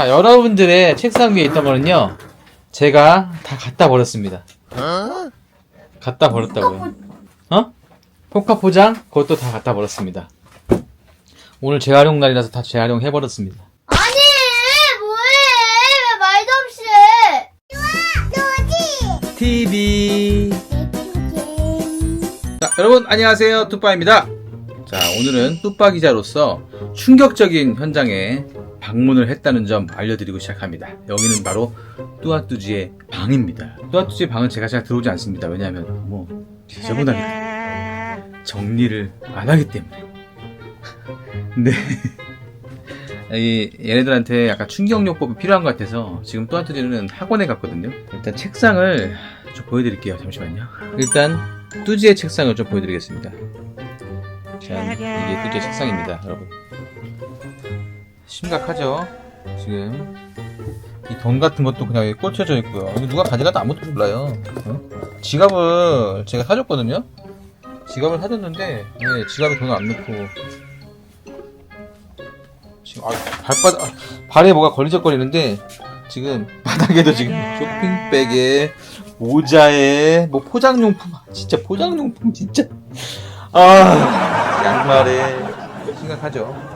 자, 여러분들의 책상 위에 있던 거는요, 제가 다 갖다 버렸습니다. 갖다 버렸다고요. 어? 포카 포장? 그것도 다 갖다 버렸습니다. 오늘 재활용 날이라서 다 재활용 해 버렸습니다. 아니 뭐해 왜 말도 없이 해 TV. 자, 여러분, 안녕하세요. 뚜빠입니다. 자, 오늘은 뚜빠 기자로서 충격적인 현장에 방문을 했다는 점 알려드리고 시작합니다. 여기는 바로 뚜아뚜지의 방입니다. 뚜아뚜지의 방은 제가 잘 들어오지 않습니다. 왜냐하면 뭐 지저분하니까 정리를 안 하기 때문에. 네. 이 얘네들한테 약간 충격요법이 필요한 것 같아서 지금 뚜아뚜지는 학원에 갔거든요. 일단 책상을 좀 보여드릴게요. 잠시만요. 일단 뚜지의 책상을 좀 보여드리겠습니다. 자, 이게 뚜지의 책상입니다, 여러분. 심각하죠? 지금 이 돈 같은 것도 그냥 여기 꽂혀져 있고요. 이거 누가 가져가도 아무도 몰라요. 어? 지갑을 제가 사줬거든요. 지갑을 사줬는데 네, 지갑에 돈을 안 넣고 지금 아, 발바닥 아, 발에 뭐가 걸리적거리는데 지금 바닥에도 지금 쇼핑백에 모자에 뭐 포장용품 진짜 포장용품 진짜 아 양말에 심각하죠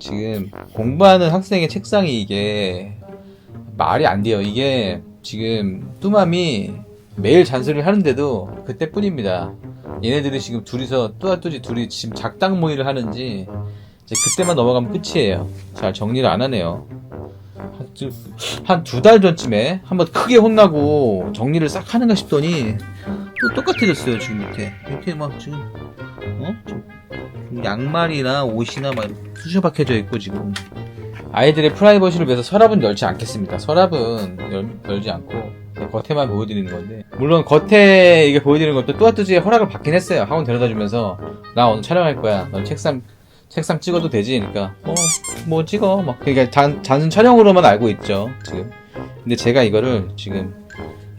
지금 공부하는 학생의 책상이 이게 말이 안 돼요 이게 지금 뚜맘이 매일 잔소리를 하는데도 그때뿐입니다 얘네들이 지금 둘이서 뚜아뚜지 둘이 지금 작당 모의를 하는지 이제 그때만 넘어가면 끝이에요. 잘 정리를 안 하네요. 한 두 달 전쯤에 한번 크게 혼나고 정리를 싹 하는가 싶더니 또 똑같아졌어요 지금 밑에 밑에 막 지금 어? 좀 양말이나 옷이나 막 쑤셔 박혀져 있고 지금 아이들의 프라이버시를 위해서 서랍은 열지 않겠습니다. 서랍은 열, 열지 않고 겉에만 보여드리는 건데 물론 겉에 이게 보여드리는 것도 뚜아뚜지의 허락을 받긴 했어요. 학원 데려다 주면서 나 오늘 촬영할 거야. 넌 책상 책상 찍어도 되지? 그러니까 어, 뭐 찍어 막 그러니까 잔, 잔 촬영으로만 알고 있죠 지금 근데 제가 이거를 지금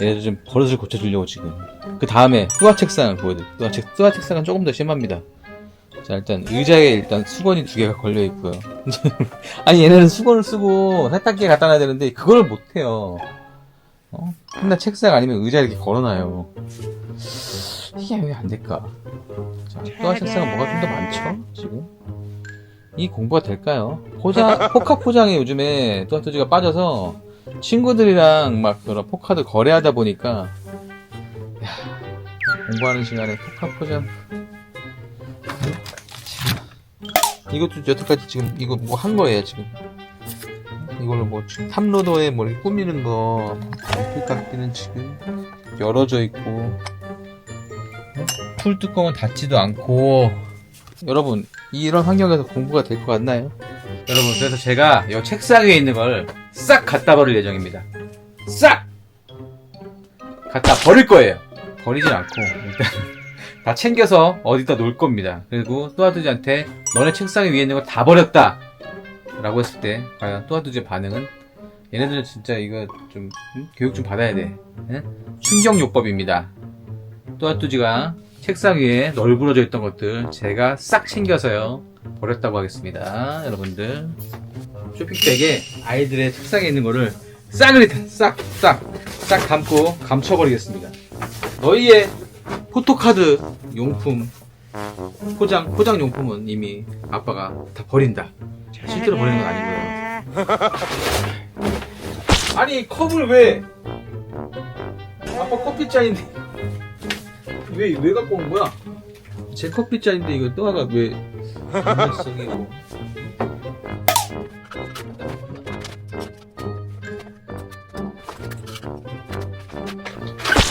얘네들 좀 버릇을 고쳐주려고 지금 그 다음에 뚜아 책상을 보여드릴게요 뚜아, 책, 뚜아 책상은 조금 더 심합니다 자 일단 의자에 일단 수건이 두 개가 걸려 있고요. 아니 얘네는 수건을 쓰고 세탁기에 갖다 놔야 되는데 그걸 못 해요. 어? 맨날 책상 아니면 의자 이렇게 걸어놔요. 이게 왜 안 될까? 자, 뚜아 책상은 뭐가 좀 더 많죠 지금? 이 공부가 될까요? 포장, 포카 포장에 요즘에 뚜아뚜지가 빠져서 친구들이랑 막 그런 포카들 거래하다 보니까 야, 공부하는 시간에 포카 포장 이것도 여태까지 지금 이거 뭐 한 거예요 지금 이걸로 뭐 지금 탑로더에 뭐 이렇게 꾸미는 거 풀깎이는 지금 열어져 있고 풀 뚜껑은 닫지도 않고 여러분 이런 환경에서 공부가 될 것 같나요? 여러분 그래서 제가 이 책상 위에 있는 걸 싹 갖다 버릴 예정입니다. 싹 갖다 버릴 거예요. 버리진 않고 일단 다 챙겨서 어디다 놓을 겁니다. 그리고 또아두지한테 너네 책상 위에 있는 거다 버렸다 라고 했을 때 과연 또아두지의 반응은 얘네들은 진짜 이거 좀 응? 교육 좀 받아야 돼. 응? 충격요법입니다. 또아뚜지가 책상 위에 널브러져 있던 것들 제가 싹 챙겨서요 버렸다고 하겠습니다 여러분들 쇼핑백에 아이들의 책상에 있는 거를 싹싹싹 담고 감춰버리겠습니다 너희의 포토카드 용품. 포장 포장 용품은 이미 아빠가 다 버린다. 실제로 버리는 건 아니고요. 아니 컵을 왜? 아빠 커피잔인데. 왜, 왜 갖고 온 거야? 제 커피잔인데 이거 또아가 왜? 속이고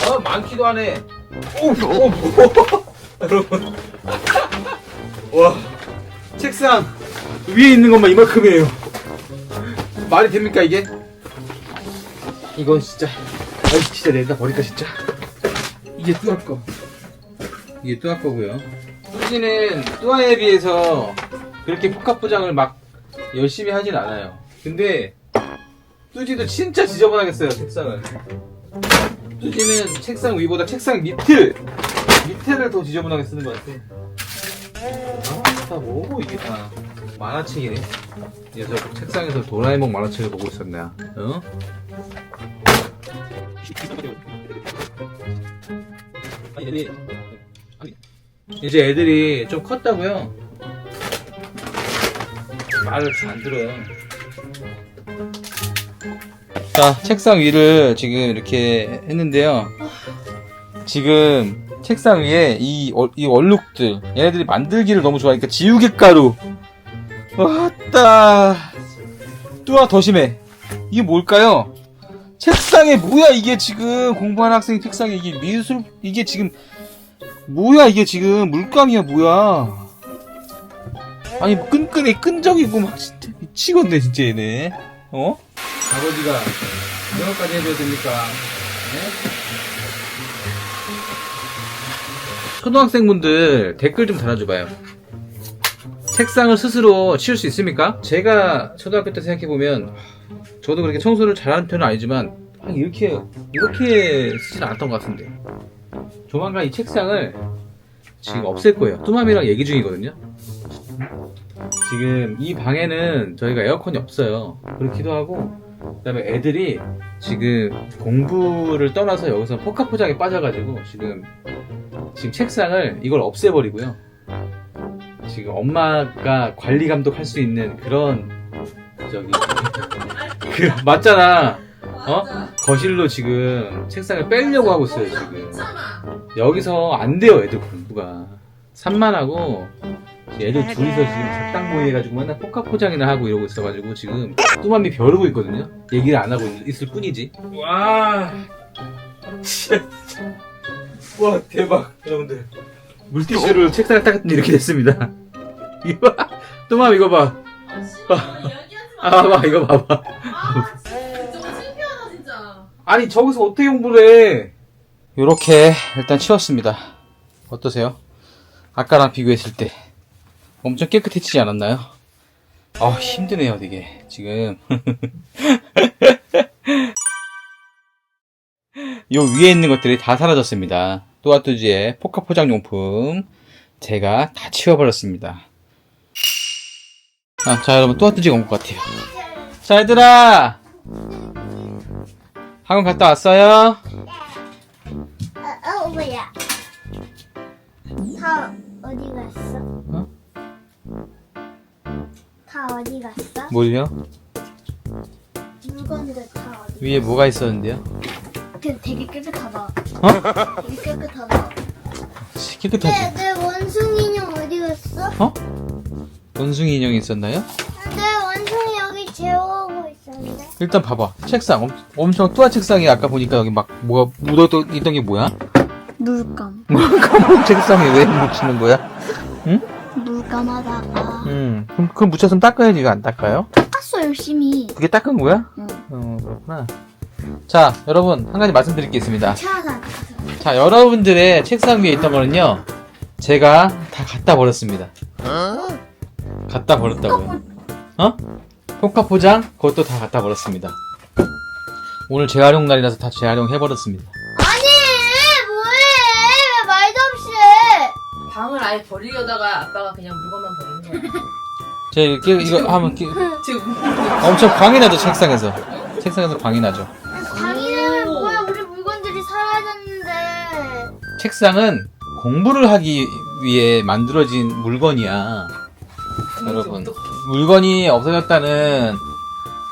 아 많기도 하네 오, 오, 뭐. 여러분 와 책상 위에 있는 것만 이만큼이에요 말이 됩니까 이게? 이건 진짜 아이 진짜 내다 버릴까 진짜 이게 뚜아 거. 이게 뚜아 거고요. 뚜지는 뚜아에 비해서 그렇게 포카 포장을 막 열심히 하진 않아요. 근데 뚜지도 진짜 지저분하게 써요 책상을. 뚜지는 책상 위보다 책상 밑을 밑에를 더 지저분하게 쓰는 것 같아. 아, 다 뭐고 이게 다 만화책이네. 이 녀석 책상에서 도라에몽 만화책을 보고 있었나? 어? 이제 애들이 좀 컸다고요? 말을 잘 안 들어요. 자, 책상 위를 지금 이렇게 했는데요. 지금 책상 위에 이, 얼- 이 얼룩들, 얘네들이 만들기를 너무 좋아하니까 지우개 가루. 왔다. 뚜아 더 심해. 이게 뭘까요? 책상에 뭐야 이게 지금 공부하는 학생 책상에 이게 미술 이게 지금 뭐야 이게 지금 물감이야 뭐야? 아니 뭐 끈끈해 끈적이고 막 진짜 미치겠네 진짜 얘네. 어? 아버지가 이런 것까지 해줘야 됩니까? 네? 초등학생분들 댓글 좀 달아줘봐요. 책상을 스스로 치울 수 있습니까? 제가 초등학교 때 생각해보면 저도 그렇게 청소를 잘하는 편은 아니지만 한 이렇게 이렇게 쓰진 않았던 것 같은데 조만간 이 책상을 지금 없앨 거예요 뚜맘이랑 얘기 중이거든요 지금 이 방에는 저희가 에어컨이 없어요. 그렇기도 하고 그다음에 애들이 지금 공부를 떠나서 여기서 포카포장에 빠져가지고 지금 지금 책상을 이걸 없애버리고요. 지금 엄마가 관리 감독할 수 있는 그런 저기 그 맞잖아. 어? 거실로 지금 책상을 빼려고 하고 있어요 지금. 여기서 안 돼요 애들 공부가. 산만하고 애들 둘이서 지금 작당 모의 해가지고 맨날 포카 포장이나 하고 이러고 있어가지고 지금 뚜맘이 벼르고 있거든요 얘기를 안 하고 있- 있을 뿐이지 와 진짜. 와 대박 여러분들 물티슈를 책상에 딱 했더니 이렇게 됐습니다 이거 봐 뚜맘 이거 봐 아, 봐봐, 이거 봐봐. 진짜 창피하다 진짜. 아니, 저기서 어떻게 공부를 해? 요렇게 일단 치웠습니다. 어떠세요? 아까랑 비교했을 때 엄청 깨끗해지지 않았나요? 아, 힘드네요, 되게. 지금. 요 위에 있는 것들이 다 사라졌습니다. 또아뚜지의 포카 포장 용품 제가 다 치워버렸습니다. 아, 자, 여러분, 또아뚜지가 온 것 같아요. 자, 얘들아! 학원 갔다 왔어요? 어, 어, 뭐야? 다 어디 갔어? 어? 다 어디 갔어? 뭘요? 물건들 다 어디? 위에 뭐가 있었는데요? 근데 되게 깨끗하다. 어? 되게 깨끗하다. 깨끗하지? 내, 내 원숭이 인형 어디 갔어? 어? 원숭이 인형이 있었나요? 내 원숭이 여기 재워오고 있었는데. 일단 봐봐. 책상. 엄, 엄청 뚜아 책상에 아까 보니까 여기 막 뭐가 묻어 있던 게 뭐야? 물감. 까만 책상에 왜 묻히는 거야? 물 감하다가 음. 그럼 그럼 묻혔으면 닦아야지. 왜 안 닦아요? 닦았어 열심히. 그게 닦은 거야? 응. 어, 그렇구나. 자, 여러분, 한 가지 말씀드릴 게 있습니다. 차가 자, 여러분들의 책상 위에 있던 거는요, 제가 다 갖다 버렸습니다. 갖다 버렸다고요. 어? 포카 포장? 그것도 다 갖다 버렸습니다. 오늘 재활용 날이라서 다 재활용 해 버렸습니다. 아니 뭐해? 왜 말도 없이 해? 방을 아예 버리려다가 아빠가 그냥 물건만 버리는 거야. 제 이렇게 이거 하면 이렇게 지금 엄청 광이 나죠, 책상에서. 책상에서 광이 나죠. 당연히 뭐야 우리 물건들이 사라졌는데. 책상은 공부를 하기 위해 만들어진 물건이야. 여러분, 물건이 없어졌다는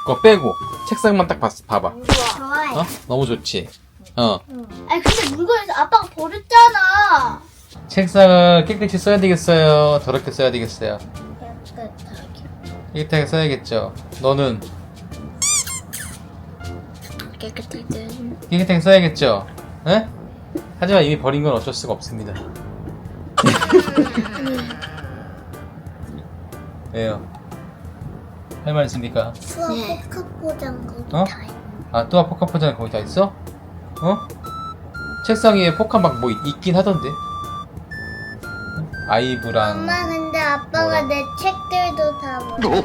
거 빼고 책상만 딱 봤, 봐봐. 좋아해. 어? 너무 좋지. 어. 아니 근데 물건에서 아빠가 버렸잖아. 책상을 깨끗이 써야 되겠어요. 더럽게 써야 되겠어요. 깨끗하게 써야겠죠. 너는 깨끗하든. 깨끗하게 써야겠죠. 에? 하지만 이미 버린 건 어쩔 수가 없습니다. 왜요? 할 말 있습니까? 수학 포카 포장 거기 어? 다 해. 아, 또 포카 포장 거기 다 있어? 어? 책상 위에 포카 막 뭐 있긴 하던데. 아이브랑 엄마 근데 아빠가 뭐야? 내 책들도 다 버렸어.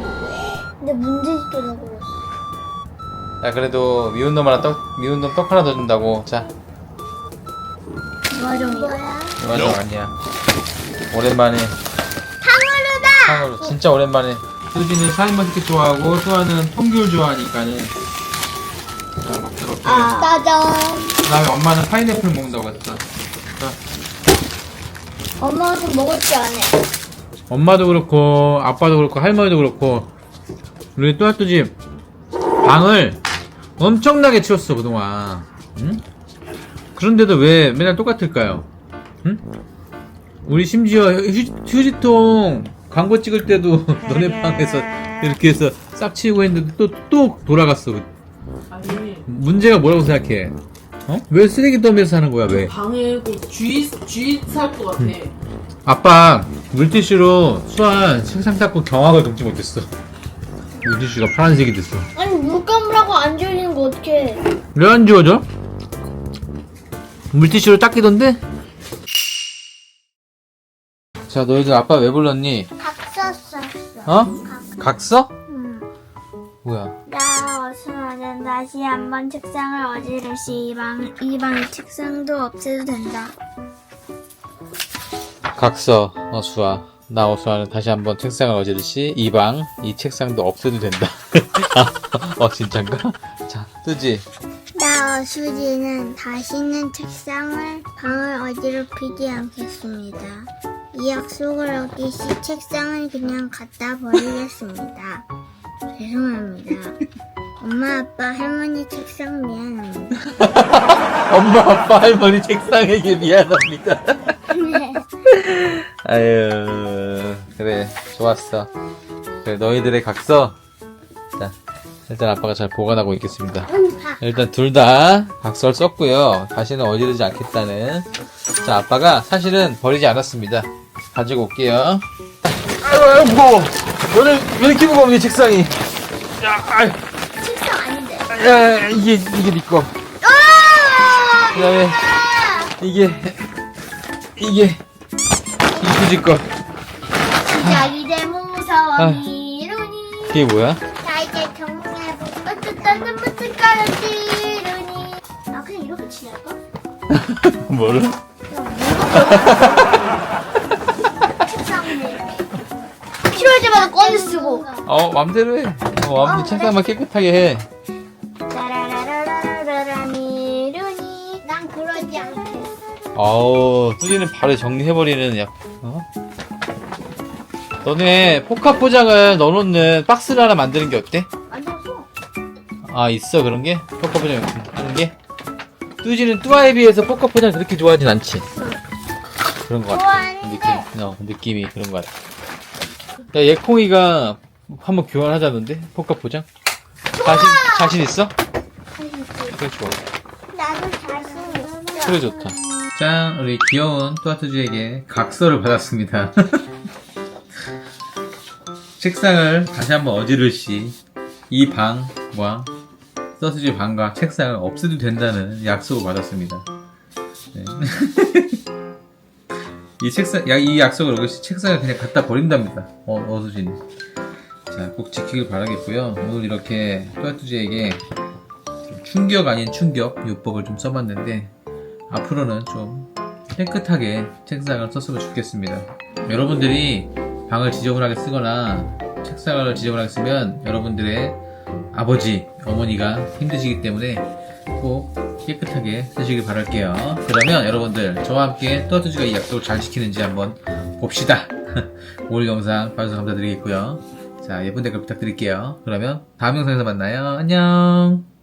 근데 문제집도 다 버렸어. 야 그래도 미운 놈 하나 떡 미운 놈 떡 하나 더 준다고 자 뭐야? 뭐야? 맞아 아니야 오랜만에 탕후루다. 탕후루 진짜 오랜만에 뚜지는 샤인머스켓 좋아하고 수아는 통귤 좋아하니까는 자 먹도록 해. 아. 짜잔. 그 다음에 엄마는 파인애플 먹는다고 했어 자, 엄마가 좀 먹을 줄 아네. 엄마도 그렇고 아빠도 그렇고 할머니도 그렇고 우리 또아뚜지 방을 엄청나게 치웠어 그동안 응? 그런데도 왜 맨날 똑같을까요? 응? 우리 심지어 휴, 휴지통 광고 찍을 때도 너네 방에서 이렇게 해서 싹 치우고 했는데 또, 또 돌아갔어 아니 문제가 뭐라고 생각해? 어? 왜 쓰레기 더미에서 하는 거야 왜? 방에 그 쥐, 쥐살것 같아 아빠 물티슈로 수한 책상 닦고 경악을 넘지 못했어 물티슈가 파란색이 됐어 아니 물감으라고 안 지워지는 거 어떡해. 왜 안 지워져? 물티슈로 닦이던데? 자 너희들 아빠 왜 불렀니? 각 썼어. 어? 각서? 응. 뭐야 나어 수선은 다시 한번 책상을 어지르시 이방 이방 책상도 없애도 된다. 각서 어수아 나 어수아는 다시 한번 책상을 어지르시 이방 이 책상도 없애도 된다 어 진짠가? 자 뜨지? 나 어수지는 다시는 책상을 방을 어지럽히지 않겠습니다. 이 약속을 어기시 책상을 그냥 갖다 버리겠습니다. 죄송합니다. 엄마, 아빠, 할머니 책상 미안합니다. 엄마 아빠 할머니 책상에게 미안합니다. 아유 그래 좋았어. 그래 너희들의 각서. 자 일단 아빠가 잘 보관하고 있겠습니다. 일단 둘 다 각서를 썼고요. 다시는 어지르지 않겠다는. 자 아빠가 사실은 버리지 않았습니다. 가지고 올게요. 아유 무거워. 오늘 왜 이렇게 무거워 이 책상이? 야, 아유. 야 이게 이게 니꺼 아! 그다음에 이게 이게 이수지 거 시작이 돼 무서워 아. 미루니. 이게 뭐야? 자 이제 정리해볼까? 어쨌든 무슨 미루니. 아 그냥 이렇게 칠할까? 뭐를? 책상을 필요할 때마다 꺼내 쓰고. 어 맘대로 해. 어, 맘대로 책상만 깨끗하게 해. 난 그러지 않겠어. 어우 뚜지는 바로 정리해버리는 약. 어? 너네 포카 포장을 넣어놓는 박스를 하나 만드는 게 어때? 만들었어. 아 있어 그런 게? 포카 포장 하는 게? 뚜지는 뚜아에 비해서 포카 포장 그렇게 좋아하진 않지. 그런 것 같아. 느낌, 좋아하는데. 어, 느낌이 그런 것 같아. 야, 예콩이가 한번 교환하자는데? 포카 포장? 자신, 자신 있어? 그래, 좋아. 나도 자신 있어. 그래, 좋다. 짠, 우리 귀여운 또아투즈에게 각서를 받았습니다. 책상을 다시 한번 어지르시 이 방과 서스지 방과 책상을 없애도 된다는 약속을 받았습니다. 네. 이 책상, 야, 이 약속을 어기시 책상을 그냥 갖다 버린답니다. 어, 어수진이. 자, 꼭 지키길 바라겠고요. 오늘 이렇게 또아투즈에게 좀 충격 아닌 충격 요법을 좀 써봤는데 앞으로는 좀 깨끗하게 책상을 썼으면 좋겠습니다. 여러분들이 방을 지저분하게 쓰거나 책상을 지저분하게 쓰면 여러분들의 아버지, 어머니가 힘드시기 때문에 꼭 깨끗하게 쓰시길 바랄게요. 그러면 여러분들 저와 함께 또아투지가 이 약속을 잘 지키는지 한번 봅시다. 오늘 영상 봐주셔서 감사드리겠고요. 자, 예쁜 댓글 부탁드릴게요. 그러면 다음 영상에서 만나요. 안녕!